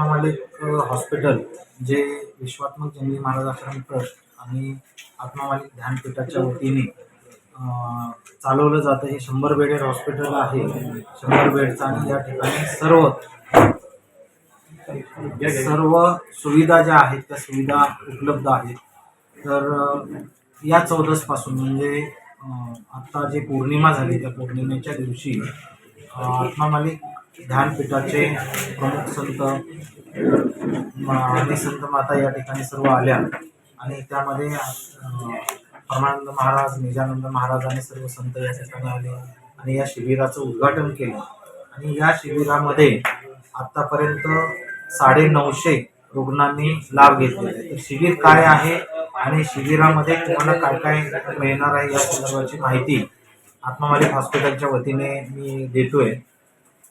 महात्मा मालिक हॉस्पिटल जे विश्वात्मक जंगली महाराज आश्रम ट्रस्ट आणि आत्मा मालिक ध्यानपीठाच्या वतीने चालवलं जातं. हे शंभर बेडेड हॉस्पिटल आहे. शंभर बेडचं आणि या ठिकाणी सर्व सर्व सुविधा ज्या आहेत त्या सुविधा उपलब्ध आहेत. तर या चौदसपासून म्हणजे आत्ता जे पौर्णिमा झाली त्या पौर्णिमेच्या दिवशी आत्मा मालिक ध्यानपीठाचे प्रमुख संत आणि संत माता या ठिकाणी सर्व आल्या. आणि त्यामध्ये परमानंद महाराज निजानंद महाराज आणि सर्व संत या ठिकाणी आले आणि या शिबिराचं उद्घाटन केलं. आणि या शिबिरामध्ये आत्तापर्यंत साडे नऊशे रुग्णांनी लाभ घेतलेला आहे. तर शिबिर काय आहे आणि शिबिरामध्ये तुम्हाला काय काय मिळणार आहे या संदर्भाची माहिती आत्मा हॉस्पिटलच्या वतीने मी देतोय.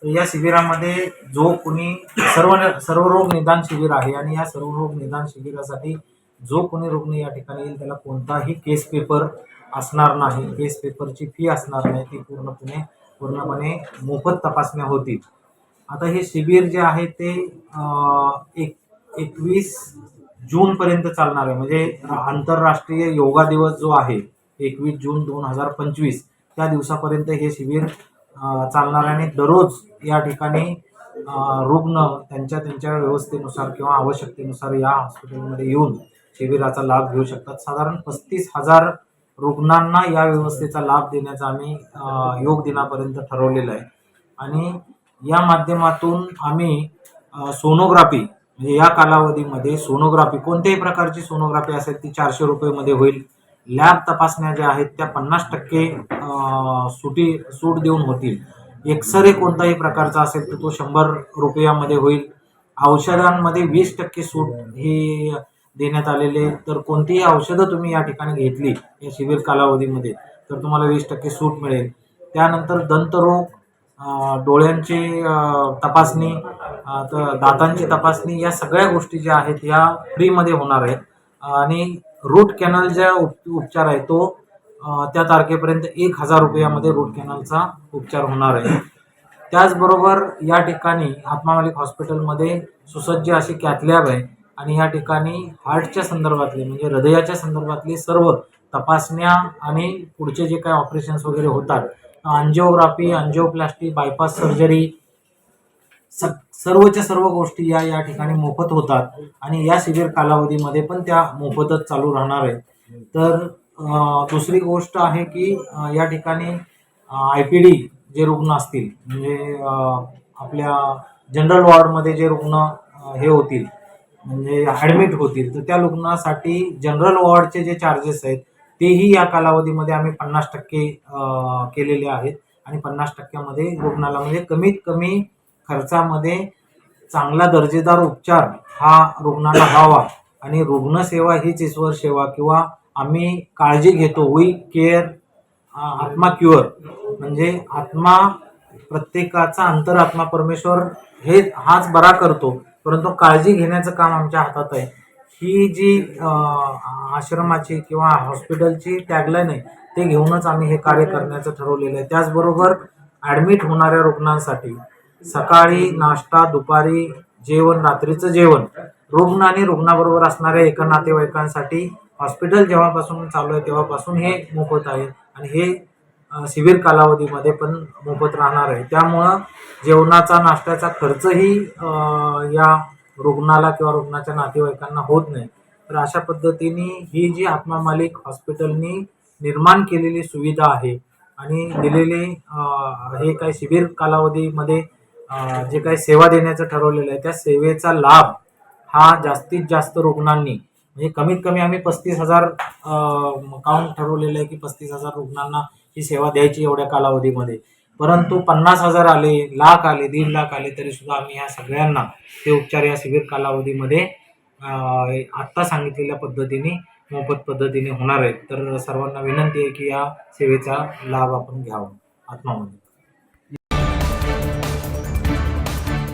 या शिबिरामध्ये जो कोणी सर्व सर्व रोग निदान शिबिर आहे आणि या सर्व रोग निदान शिबिरासाठी जो कोणी रुग्ण या ठिकाणी येईल त्याला कोणताही केस पेपर असणार नाही. केस पेपरची फी असणार नाही. ती पूर्णपणे पूर्णपणे मोफत तपासण्या होतील. आता हे शिबिर जे आहे ते एक एकवीस जूनपर्यंत चालणार आहे. म्हणजे आंतरराष्ट्रीय योगा दिवस जो आहे एकवीस जून दोन हजार पंचवीस त्या दिवसापर्यंत हे शिबिर चालणाऱ्याने दररोज या ठिकाणी रुग्ण त्यांच्या त्यांच्या व्यवस्थेनुसार किंवा आवश्यकतेनुसार या हॉस्पिटलमध्ये येऊन शिबिराचा लाभ घेऊ शकतात. साधारण पस्तीस हजार रुग्णांना या व्यवस्थेचा लाभ देण्याचा आम्ही योग दिनापर्यंत ठरवलेलं आहे. आणि या माध्यमातून आम्ही सोनोग्राफी म्हणजे या कालावधीमध्ये सोनोग्राफी कोणत्याही प्रकारची सोनोग्राफी असेल ती चारशे रुपयेमध्ये होईल. लॅब तपासण्या ज्या आहेत त्या पन्नास टक्के सुटी सूट देऊन होतील. एक्सरे कोणताही प्रकारचा असेल तर तो शंभर रुपयामध्ये होईल. औषधांमध्ये वीस टक्के सूट ही देण्यात आलेले तर कोणतीही औषधं तुम्ही या ठिकाणी घेतली या शिबिर कालावधीमध्ये तर तुम्हाला वीस टक्के सूट मिळेल. त्यानंतर दंतरोग डोळ्यांची तपासणी तर दातांची तपासणी या सगळ्या गोष्टी ज्या आहेत या फ्रीमध्ये होणार आहेत. आणि रूट कॅनल ज्या उप उपचार आहे तो त्या तारखेपर्यंत एक हजार रुपयामध्ये रूट कॅनलचा उपचार होणार आहे. त्याचबरोबर या ठिकाणी आत्मा मालिक हॉस्पिटलमध्ये सुसज्ज अशी कॅथलॅब आहे आणि या ठिकाणी हार्टच्या संदर्भातले म्हणजे हृदयाच्या संदर्भातले सर्व तपासण्या आणि पुढचे जे काही ऑपरेशन्स वगैरे होतात अंजिओग्राफी अंजिओप्लास्टी बायपास सर्जरी स सर्वच्या सर्व गोष्टी या या ठिकाणी मोफत होतात. आणि या शिबिर कालावधीमध्ये पण त्या मोफतच चालू राहणार आहेत. तर दुसरी गोष्ट आहे की या ठिकाणी आय पी डी जे रुग्ण असतील म्हणजे आपल्या जनरल वॉर्डमध्ये जे रुग्ण हे होतील म्हणजे ॲडमिट होतील तर त्या रुग्णासाठी जनरल वॉर्डचे जे चार्जेस आहेत तेही या कालावधीमध्ये आम्ही पन्नास टक्के केलेले आहेत. आणि पन्नास टक्क्यामध्ये रुग्णाला म्हणजे कमीत कमी खर्चामध्ये चांगला दर्जेदार उपचार हा रुग्णाला व्हावा. आणि रुग्णसेवा हीच ईश्वर सेवा किंवा आम्ही काळजी घेतो. वी केअर आत्मा क्युअर म्हणजे आत्मा प्रत्येकाचा अंतरात्मा परमेश्वर हे हाच बरा करतो. परंतु काळजी घेण्याचं काम आमच्या हातात आहे. ही जी आश्रमाची किंवा हॉस्पिटलची टॅगलाईन आहे ते घेऊनच आम्ही हे कार्य करण्याचं ठरवलेलं आहे. त्याचबरोबर ॲडमिट होणाऱ्या रुग्णांसाठी सकाळी नाश्ता दुपारी जेवण रात्रीचं जेवण. रुग्ण आणि रुग्णाबरोबर असणाऱ्या एका नातेवाईकांसाठी हॉस्पिटल जेव्हापासून चालू आहे तेव्हापासून हे मोफत आहे आणि हे शिबिर कालावधीमध्ये पण मोफत राहणार आहे. त्यामुळं जेवणाचा नाश्त्याचा खर्चही या रुग्णाला किंवा रुग्णाच्या नातेवाईकांना होत नाही. तर अशा पद्धतीने ही जी आत्मा मालिक हॉस्पिटलनी निर्माण केलेली सुविधा आहे आणि दिलेले हे काही शिबिर कालावधीमध्ये जे काही सेवा देण्याचं ठरवलेलं आहे त्या सेवेचा लाभ हा जास्तीत जास्त रुग्णांनी म्हणजे कमीत कमी आम्ही पस्तीस हजार काउंट ठरवलेलं आहे की पस्तीस हजार रुग्णांना ही सेवा द्यायची एवढ्या कालावधीमध्ये. परंतु पन्नास हजार आले लाख आले दीड लाख आले तरी सुद्धा आम्ही या सगळ्यांना ते उपचार या शिबिर कालावधीमध्ये आत्ता सांगितलेल्या पद्धतीने मोफत पद्धतीने होणार आहेत. तर सर्वांना विनंती आहे की या सेवेचा लाभ आपण घ्यावा. आत्मामध्ये.